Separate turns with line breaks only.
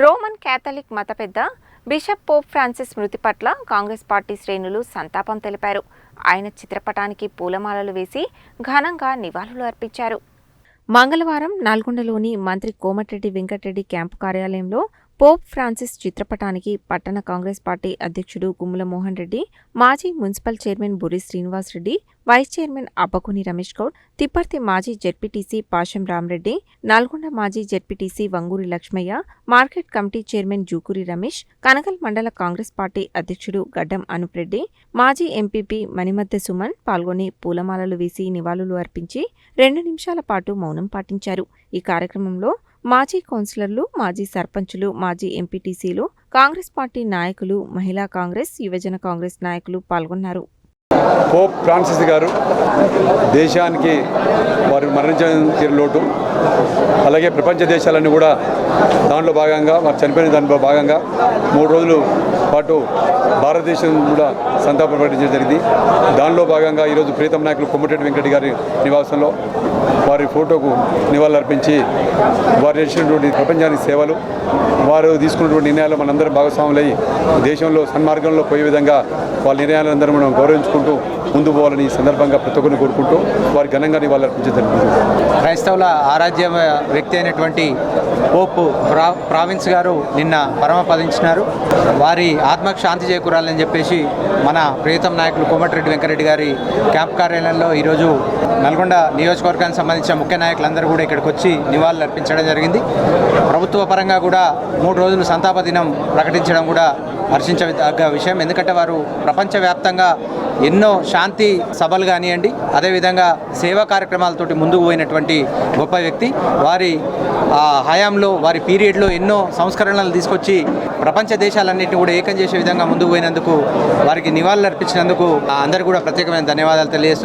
Roman Catholic మత పెద్ద bishop Pope Francis మృతి పట్ల కాంగ్రెస్ పార్టీ శ్రేణులు సంతాపం తెలిపారు. ఆయన చిత్రపటానికి పూలమాలలు వేసి ఘనంగా నివాళులు అర్పించారు. మంగళవారం నల్గొండలోని మంత్రి కోమటిరెడ్డి వెంకటరెడ్డి క్యాంపు కార్యాలయంలో పోప్ ఫ్రాన్సిస్ చిత్రపటానికి పట్టణ కాంగ్రెస్ పార్టీ అధ్యక్షుడు గుమ్మల మోహన్ రెడ్డి మాజీ municipal chairman Buri Srinivas Reddy vice chairman Abbakuni Ramesh Goud Tipparthi మాజీ జెడ్పీటీసీ పాషం రామరెడ్డి నల్గొండ మాజీ ZPTC Vanguri Lakshmaiah market committee chairman Jukuri Ramesh Kanakal mandal Congress party అధ్యక్షుడు గడ్డం అనుప్రెడ్డి మాజీ ఎంపీపీ మణిమద్దె సుమన్ పాల్గొని పూలమాలలు వేసి నివాళులు అర్పించి రెండు నిమిషాల పాటు మౌనం పాటించారు. ఈ కార్యక్రమంలో మాజీ కౌన్సిలర్లు మాజీ సర్పంచులు మాజీ ఎంపీటీసీలు కాంగ్రెస్ పార్టీ నాయకులు మహిళా కాంగ్రెస్ యువజన కాంగ్రెస్ నాయకులు పాల్గొన్నారు.
పోప్ ఫ్రాన్సిస్ గారు దేశానికి వారు మరణించిన లోటు. అలాగే ప్రపంచ దేశాలన్నీ కూడా దాంట్లో భాగంగా వారు చనిపోయిన దాంట్లో భాగంగా మూడు రోజులు పాటు భారతదేశం కూడా సంతాపం ప్రకటించడం జరిగింది. దానిలో భాగంగా ఈరోజు ప్రీతం నాయకులు కొమ్మటిరెడ్డి వెంకటి గారి నివాసంలో వారి ఫోటోకు నివాళులర్పించి వారు చేసినటువంటి ప్రపంచానికి సేవలు వారు తీసుకున్నటువంటి నిర్ణయాలు మనందరం భాగస్వాములై దేశంలో సన్మార్గంలో పోయే విధంగా వాళ్ళ నిర్ణయాలందరూ మనం గౌరవించుకుంటూ ముందు పోవాలని ఈ సందర్భంగా ప్రతి ఒక్కరిని కోరుకుంటూ వారి ఘనంగా నివాళులర్పించడం జరిగింది
క్రైస్తవుల ఆరాధ్య వ్యక్తి అయినటువంటి పోప్ ప్రా ప్రావిన్స్ గారు నిన్న పరమపదించినారు వారి ఆత్మకు శాంతి చేకూరాలని చెప్పేసి మన ప్రియతం నాయకులు కోమటిరెడ్డి వెంకరెడ్డి గారి క్యాంప్ కార్యాలయంలో ఈరోజు నల్గొండ నియోజకవర్గానికి సంబంధించిన ముఖ్య నాయకులందరూ కూడా ఇక్కడికి వచ్చి నివాళులు అర్పించడం జరిగింది. ప్రభుత్వ పరంగా కూడా మూడు రోజులు సంతాప దినం ప్రకటించడం కూడా హర్షించదగ్గ విషయం. ఎందుకంటే వారు ప్రపంచవ్యాప్తంగా ఎన్నో శాంతి సభలు కానివ్వండి అదేవిధంగా సేవా కార్యక్రమాలతోటి ముందుకు పోయినటువంటి గొప్ప వ్యక్తి. వారి హయాంలో వారి పీరియడ్లో ఎన్నో సంస్కరణలు తీసుకొచ్చి ప్రపంచ దేశాలన్నింటినీ కూడా ఏకం చేసే విధంగా ముందుకు పోయినందుకు వారికి నివాళులు అర్పించినందుకు అందరికీ కూడా ప్రత్యేకమైన ధన్యవాదాలు తెలియజేస్తున్నాను